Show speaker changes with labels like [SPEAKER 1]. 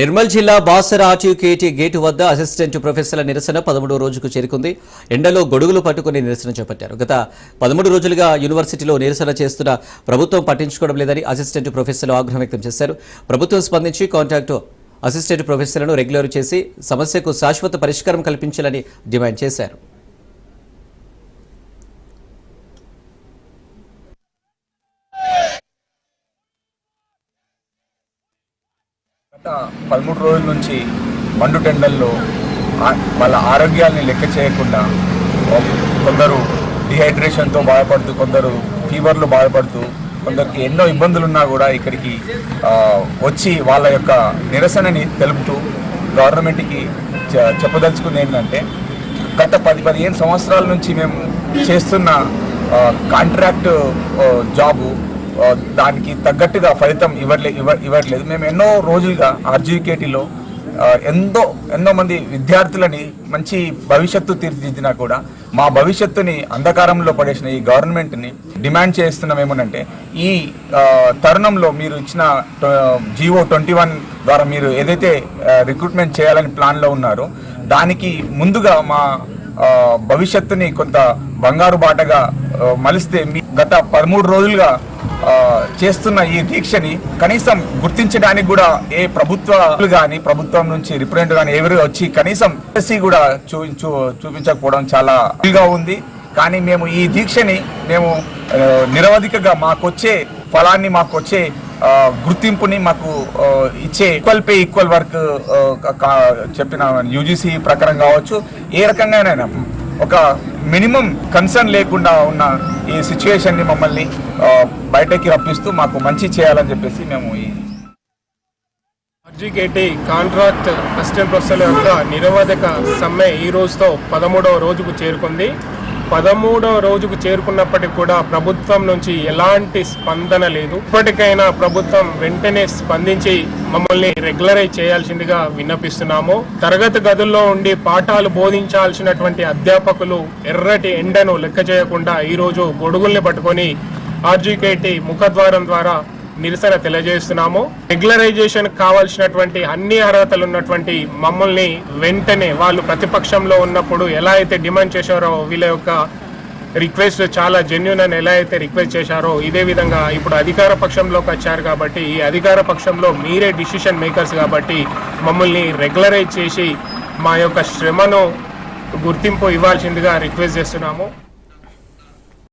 [SPEAKER 1] నిర్మల్ జిల్లా బాసర ఆర్టీకేటీ గేటు వద్ద అసిస్టెంట్ ప్రొఫెసర్ల నిరసన పదమూడో రోజుకు చేరుకుంది. ఎండలో గొడుగులు పట్టుకుని నిరసన చేపట్టారు గత పదమూడు రోజులుగా యూనివర్సిటీలో నిరసన చేస్తున్న ప్రభుత్వం పట్టించుకోవడం లేదని అసిస్టెంట్ ప్రొఫెసర్లు ఆగ్రహం వ్యక్తం చేశారు. ప్రభుత్వం స్పందించి కాంట్రాక్ట్ అసిస్టెంట్ ప్రొఫెసర్లను రెగ్యులర్ చేసి సమస్యకు శాశ్వత పరిష్కారం కల్పించాలని డిమాండ్ చేశారు.
[SPEAKER 2] పదమూడు రోజుల నుంచి మండు టెండల్లో వాళ్ళ ఆరోగ్యాల్ని లెక్క చేయకుండా కొందరు డిహైడ్రేషన్తో బాధపడుతూ కొందరు ఫీవర్లు బాధపడుతూ కొందరికి ఎన్నో ఇబ్బందులు ఉన్నా కూడా ఇక్కడికి వచ్చి వాళ్ళ యొక్క నిరసనని తెలుపుతూ గవర్నమెంట్కి చె- చెప్పదలుచుకుంది ఏంటంటే గత పది పదిహేను సంవత్సరాల నుంచి మేము చేస్తున్న కాంట్రాక్ట్ జాబు దానికి తగ్గట్టుగా ఫలితం ఇవ్వట్లే ఇవ్వ ఇవ్వట్లేదు. మేము ఎన్నో రోజులుగా ఆర్జీకేటీలో ఎంతో ఎన్నో మంది విద్యార్థులని మంచి భవిష్యత్తు తీర్చిదిద్దినా కూడా మా భవిష్యత్తుని అంధకారంలో పడేసిన ఈ గవర్నమెంట్ని డిమాండ్ చేస్తున్నాం ఏమనంటే ఈ తరుణంలో మీరు ఇచ్చిన జీవో ట్వంటీ వన్ ద్వారా మీరు ఏదైతే రిక్రూట్మెంట్ చేయాలని ప్లాన్లో ఉన్నారో దానికి ముందుగా మా భవిష్యత్తుని కొంత బంగారు బాటగా మలిస్తే మీ గత పదమూడు రోజులుగా చేస్తున్న ఈ దీక్షని కనీసం గుర్తించడానికి కూడా ఏ ప్రభుత్వాలు కానీ ప్రభుత్వం నుంచి రిప్రజెంట్ కానీ ఎవరు వచ్చి కనీసం ఎస్సీ కూడా చూపించు చూపించకపోవడం చాలా గా ఉంది. కానీ మేము ఈ దీక్షని మేము నిరవధికగా మాకొచ్చే ఫలాన్ని మాకొచ్చే గుర్తింపుని మాకు ఇచ్చే ఈక్వల్ పే ఈక్వల్ వర్క్ కా- చెప్పిన యూజీసీ ప్రకారం కావచ్చు. ఏ రకంగానైనా ఒక మినిమం కన్సర్న్ లేకుండా ఉన్న ఈ సిచ్యువేషన్ని మమ్మల్ని బయటకి రప్పిస్తూ మాకు మంచి చేయాలని చెప్పేసి మేము ఈ
[SPEAKER 3] ఆర్జీకేటీ కాంట్రాక్ట్ అసిస్టెంట్ ప్రొఫెసర్ల యొక్క నిరవధిక సమ్మె ఈ రోజుతో పదమూడవ రోజుకు చేరుకుంది. పదమూడవ రోజుకు చేరుకున్నప్పటికీ కూడా ప్రభుత్వం నుంచి ఎలాంటి స్పందన లేదు. ఇప్పటికైనా ప్రభుత్వం వెంటనే స్పందించి మమ్మల్ని రెగ్యులరైజ్ చేయాల్సిందిగా విన్నపిస్తున్నాము. తరగతి గదుల్లో ఉండి పాఠాలు బోధించాల్సినటువంటి అధ్యాపకులు ఎర్రటి ఎండను లెక్క చేయకుండా ఈరోజు గొడుగుల్ని పట్టుకొని ఆర్జీకేటీ ముఖద్వారం ద్వారా నిరసన తెలియజేస్తున్నాము. రెగ్యులరైజేషన్ కావాల్సినటువంటి అన్ని అర్హతలు ఉన్నటువంటి మమ్మల్ని వెంటనే వాళ్ళు ప్రతిపక్షంలో ఉన్నప్పుడు ఎలా అయితే డిమాండ్ చేశారో వీళ్ళ యొక్క రిక్వెస్ట్ చాలా జెన్యున్ అని ఎలా అయితే రిక్వెస్ట్ చేశారో ఇదే విధంగా ఇప్పుడు అధికార పక్షంలోకి వచ్చారు కాబట్టి ఈ అధికార పక్షంలో మీరే డిసిషన్ మేకర్స్ కాబట్టి మమ్మల్ని రెగ్యులరైజ్ చేసి మా యొక్క శ్రమను గుర్తింపు ఇవ్వాల్సిందిగా రిక్వెస్ట్ చేస్తున్నాము.